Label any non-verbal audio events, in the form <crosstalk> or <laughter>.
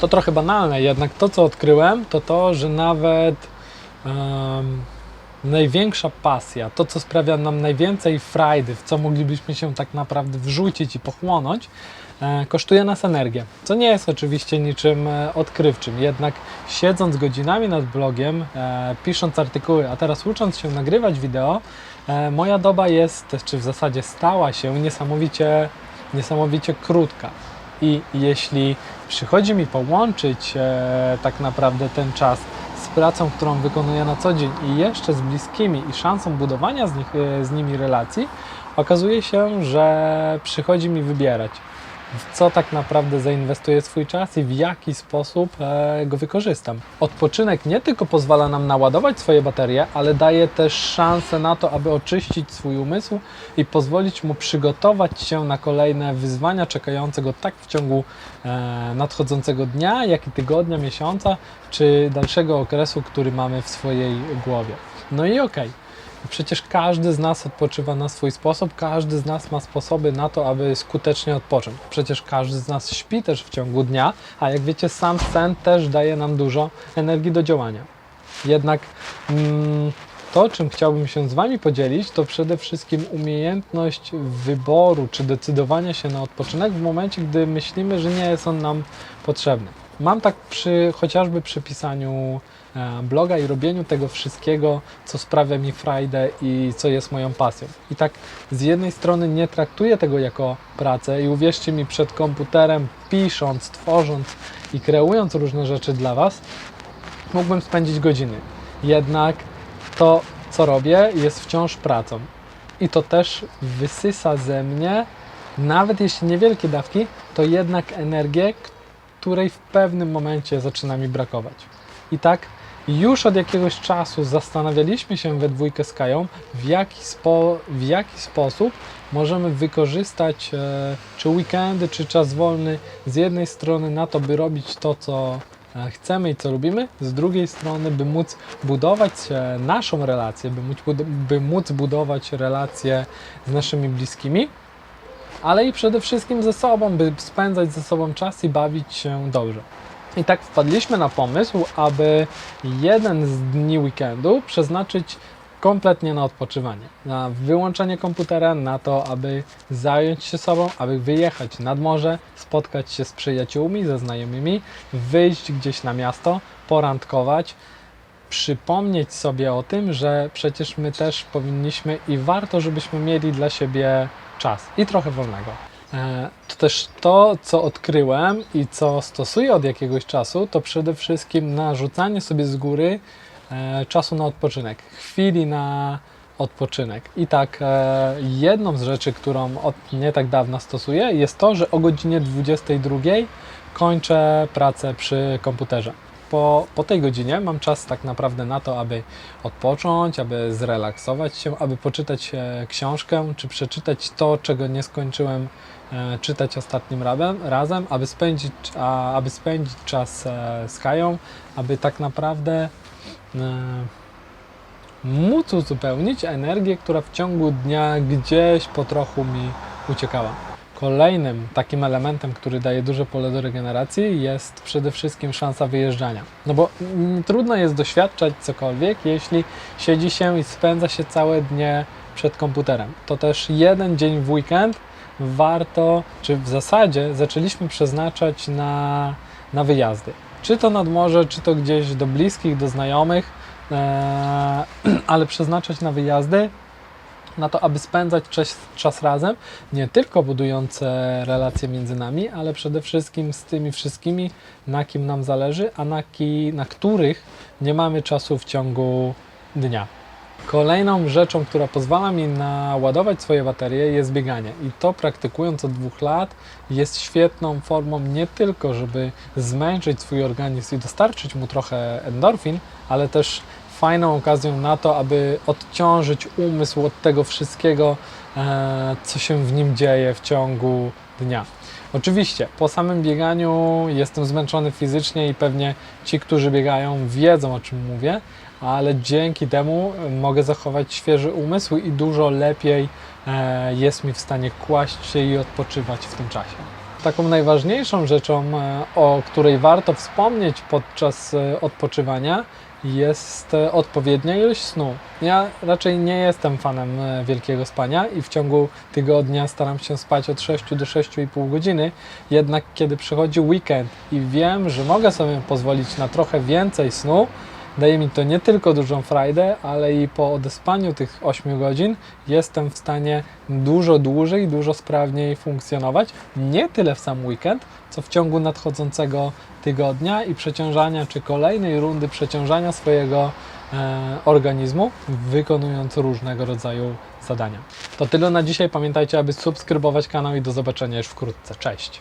To trochę banalne, jednak to, co odkryłem, to to, że nawet em, największa pasja, to, co sprawia nam najwięcej frajdy, w co moglibyśmy się tak naprawdę wrzucić i pochłonąć, e, kosztuje nas energię. Co nie jest oczywiście niczym e, odkrywczym, jednak siedząc godzinami nad blogiem, e, pisząc artykuły, a teraz ucząc się nagrywać wideo, moja doba jest, czy w zasadzie stała się niesamowicie, niesamowicie krótka. I jeśli przychodzi mi połączyć e, tak naprawdę ten czas z pracą, którą wykonuję na co dzień i jeszcze z bliskimi i szansą budowania z, nich, e, z nimi relacji, okazuje się, że przychodzi mi wybierać, w co tak naprawdę zainwestuję swój czas i w jaki sposób e, go wykorzystam. Odpoczynek nie tylko pozwala nam naładować swoje baterie, ale daje też szansę na to, aby oczyścić swój umysł i pozwolić mu przygotować się na kolejne wyzwania czekające go tak w ciągu e, nadchodzącego dnia, jak i tygodnia, miesiąca czy dalszego okresu, który mamy w swojej głowie. No i okej. Przecież każdy z nas odpoczywa na swój sposób, każdy z nas ma sposoby na to, aby skutecznie odpocząć. Przecież każdy z nas śpi też w ciągu dnia, a jak wiecie, sam sen też daje nam dużo energii do działania. Jednak mm, to, czym chciałbym się z Wami podzielić, to przede wszystkim umiejętność wyboru czy decydowania się na odpoczynek w momencie, gdy myślimy, że nie jest on nam potrzebny. Mam tak przy, chociażby przy pisaniu e, bloga i robieniu tego wszystkiego, co sprawia mi frajdę i co jest moją pasją. I tak z jednej strony nie traktuję tego jako pracę i uwierzcie mi, przed komputerem pisząc, tworząc i kreując różne rzeczy dla Was, mógłbym spędzić godziny. Jednak to, co robię, jest wciąż pracą. I to też wysysa ze mnie, nawet jeśli niewielkie dawki, to jednak energię, której w pewnym momencie zaczyna mi brakować. I tak już od jakiegoś czasu zastanawialiśmy się we dwójkę z Kają, w jaki, spo, w jaki sposób możemy wykorzystać e, czy weekendy, czy czas wolny z jednej strony na to, by robić to, co e, chcemy i co lubimy, z drugiej strony, by móc budować e, naszą relację, by móc, by móc budować relacje z naszymi bliskimi, ale i przede wszystkim ze sobą, by spędzać ze sobą czas i bawić się dobrze. I tak wpadliśmy na pomysł, aby jeden z dni weekendu przeznaczyć kompletnie na odpoczywanie, na wyłączenie komputera, na to, aby zająć się sobą, aby wyjechać nad morze, spotkać się z przyjaciółmi, ze znajomymi, wyjść gdzieś na miasto, porandkować, przypomnieć sobie o tym, że przecież my też powinniśmy i warto, żebyśmy mieli dla siebie czas i trochę wolnego. E, To też to, co odkryłem i co stosuję od jakiegoś czasu, to przede wszystkim narzucanie sobie z góry e, czasu na odpoczynek, chwili na odpoczynek. I tak, e, jedną z rzeczy, którą od nie tak dawna stosuję, jest to, że o godzinie 22 kończę pracę przy komputerze. Po, po tej godzinie mam czas tak naprawdę na to, aby odpocząć, aby zrelaksować się, aby poczytać e, książkę, czy przeczytać to, czego nie skończyłem e, czytać ostatnim razem, razem aby, spędzić, aby spędzić czas e, z Kają, aby tak naprawdę móc uzupełnić energię, która w ciągu dnia gdzieś po trochu mi uciekała. Kolejnym takim elementem, który daje duże pole do regeneracji, jest przede wszystkim szansa wyjeżdżania. No bo mm, trudno jest doświadczać cokolwiek, jeśli siedzi się i spędza się całe dnie przed komputerem. To też jeden dzień w weekend warto, czy w zasadzie zaczęliśmy przeznaczać na, na wyjazdy. Czy to nad morze, czy to gdzieś do bliskich, do znajomych, e, <clears throat> ale przeznaczać na wyjazdy, na to, aby spędzać czas, czas razem, nie tylko budując e, relacje między nami, ale przede wszystkim z tymi wszystkimi, na kim nam zależy, a na, ki, na których nie mamy czasu w ciągu dnia. Kolejną rzeczą, która pozwala mi naładować swoje baterie jest bieganie i to praktykując od dwóch lat jest świetną formą nie tylko, żeby zmęczyć swój organizm i dostarczyć mu trochę endorfin, ale też fajną okazją na to, aby odciążyć umysł od tego wszystkiego, e, co się w nim dzieje w ciągu dnia. Oczywiście, po samym bieganiu jestem zmęczony fizycznie i pewnie ci, którzy biegają, wiedzą o czym mówię, ale dzięki temu mogę zachować świeży umysł i dużo lepiej e, jest mi w stanie kłaść się i odpoczywać w tym czasie. taką najważniejszą rzeczą, e, o której warto wspomnieć podczas odpoczywania, jest odpowiednia ilość snu. Ja raczej nie jestem fanem e, wielkiego spania i w ciągu tygodnia staram się spać od 6 do 6,5 godziny. Jednak kiedy przychodzi weekend i wiem, że mogę sobie pozwolić na trochę więcej snu, daje mi to nie tylko dużą frajdę, ale i po odespaniu tych 8 godzin jestem w stanie dużo dłużej, dużo sprawniej funkcjonować. Nie tyle w sam weekend, co w ciągu nadchodzącego tygodnia i przeciążania, czy kolejnej rundy przeciążania swojego e, organizmu, wykonując różnego rodzaju zadania. To tyle na dzisiaj. Pamiętajcie, aby subskrybować kanał i do zobaczenia już wkrótce. Cześć!